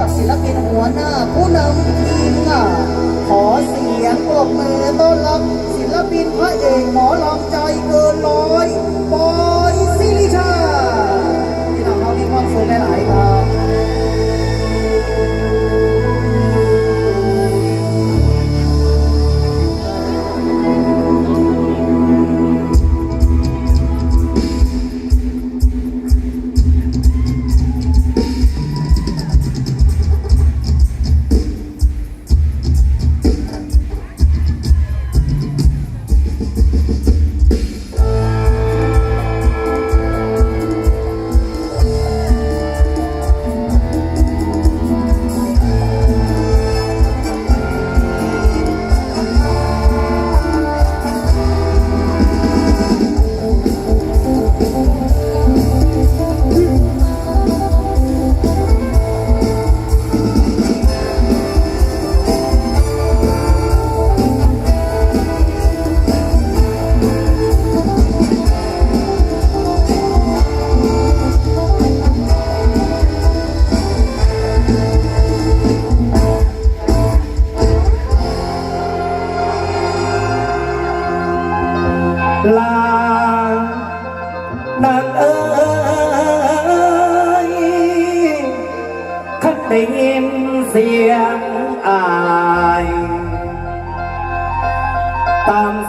กับศิลปินหัวหน้า ผู้นำทีมค่ะ ขอเสียงปรบมือต้อนรับศิลปินพระเอกหมอลำใจ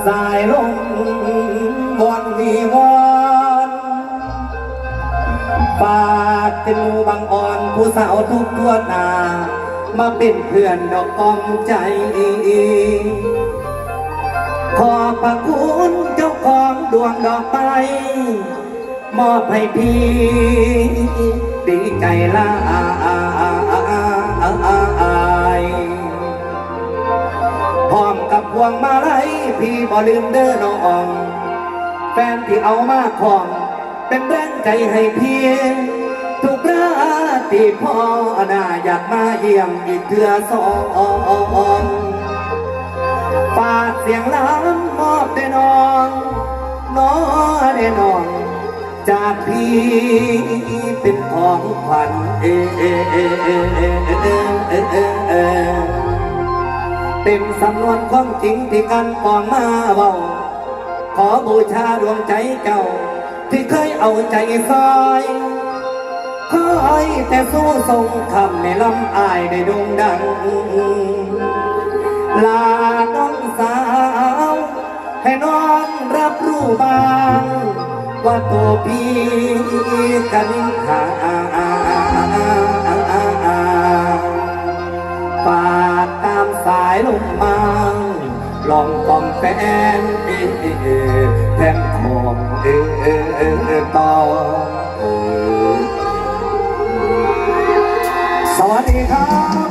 สายลมวันวีวอนฝากเป็นหมูบางอ่อนผู้สาวทุกทั่วหนา มาเป็นเพื่อนดอกออมใจขอบพระคุณเจ้าของดวงดอกไม้มอบให้พี่ ดีใจลายพร้อมกับพ วงมาไลัยพี่บ่ลืมเด้อน้องแฟนที่เอามาของ เป็นแรงใจให้พี่ทุกราตีพ่อน่าอยากมาเยี่ยมอีกเทือสองฝากเสียงล้ำมอบได้น้องน้อได้น้อง จากพี่เป็นของขวัญเอเอเอเอเอเอเอ เป็นสำนวนความจริงที่กันปองมาเบาขอบูชาดวงใจเจ้าที่เคยเอาใจซอยคอยแต่สู้ทรงคำในลำอายได้ด่งดัง ลาน้องสาว ให้น้องรับรู้บ้าง ว่าตัวพี่กันหาายลมมาลองกองแฟนแทนของเออต่อสวัสดีครับ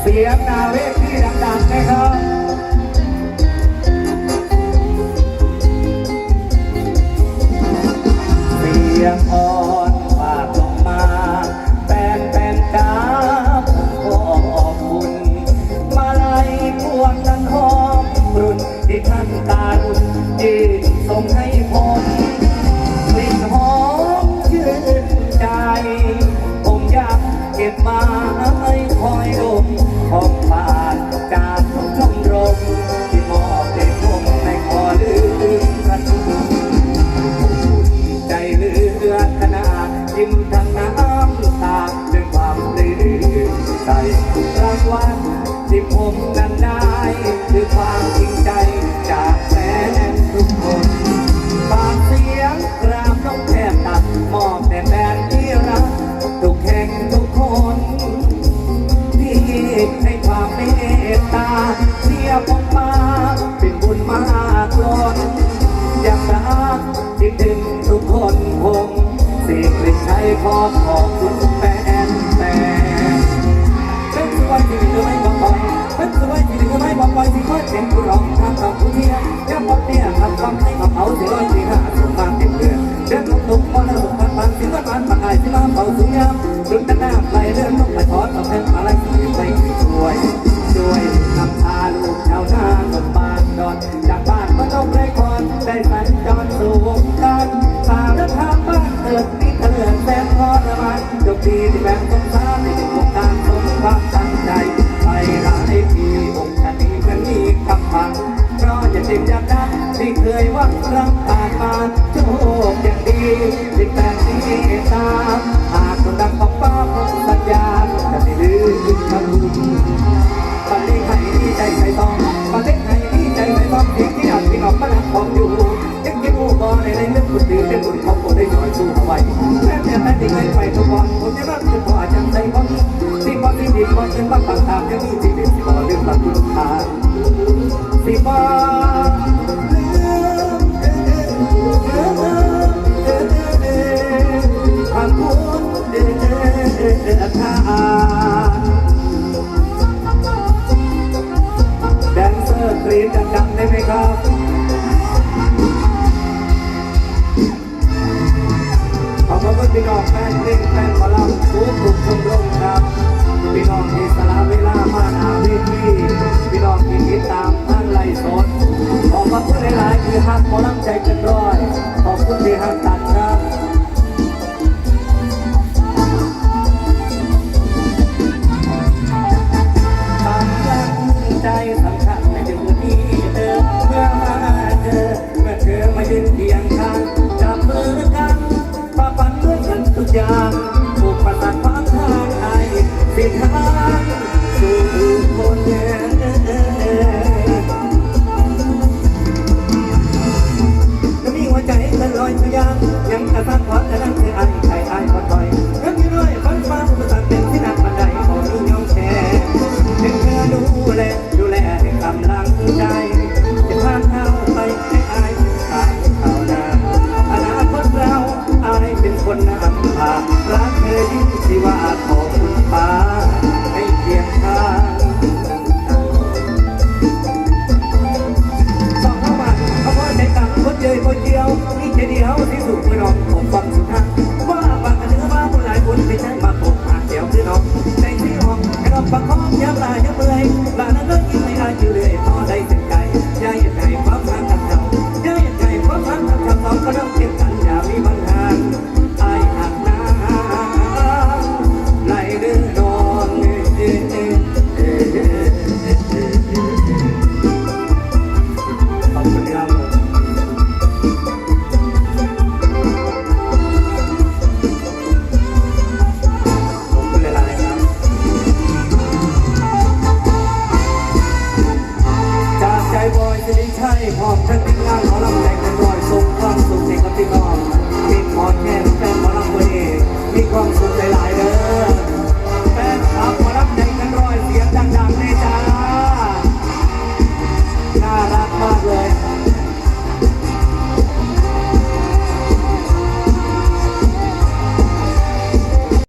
เสียงนาเวทีดังๆนะครับ Almighty. น อยากรักคิดถึงทุกคนคงสิ่งที่ใช้ขอขอบคุณแฟนแฟนเป็นสวยที่ไม่ไม่บอกไปเป็นสวยที่ไม่ไม่บอกไปที่คอยเป็นผู้ร้องทำกับผู้เที่ยวแค่บเนี่ยทำความให้กับเขาสิร้อยที่ห้าสุขภาพเต็มเดือนเดินลุกลุกมอนะสุขภาพปันสิว่าปันปันไอสิมาเป่าสุขยามดึงแต่หน้าไหลเดินลงต้องไปทอดกับแผ่นอะไรที่ไม่ช่วยช่วยนำพาลูกชาวนาลงบ้านไร จะติดจากนั้นที่เคยหวังรักผ่านมาโชคอย่างดีติดแต่ที่ตามหากคนดังของป้าผมสัญญาจะไม่ลืมคำคุณปันเล็กให้ดีใจใส่ตองปันเล็กให้ดีใจใส่ตองเพียงที่อาจพี่น้องมาหนักของอยู่ยังยิ้มหูบอในในเรื่องคุณดื้อเป็นบุญของผมได้หน่อยสู้เอาไว้แม้แต่แต่ที่เคยไปทุกวันผมจะรักคุณพอจังใจผมสิ่งพอที่ดีพอจนบ้างต่างๆยังมีที่เป็นสิ่งพอลืมหลักคุณทานสิบา ยังกะซับพอดกระนั้นคืออันไข่ไอ้พอดอยเงที่ด้วยฟันฟ้าผู้สานเป็นที่นักบันไดของนิยมแชร์เป็นเธอดูแลดูแลให้กำลังใจ Cùng!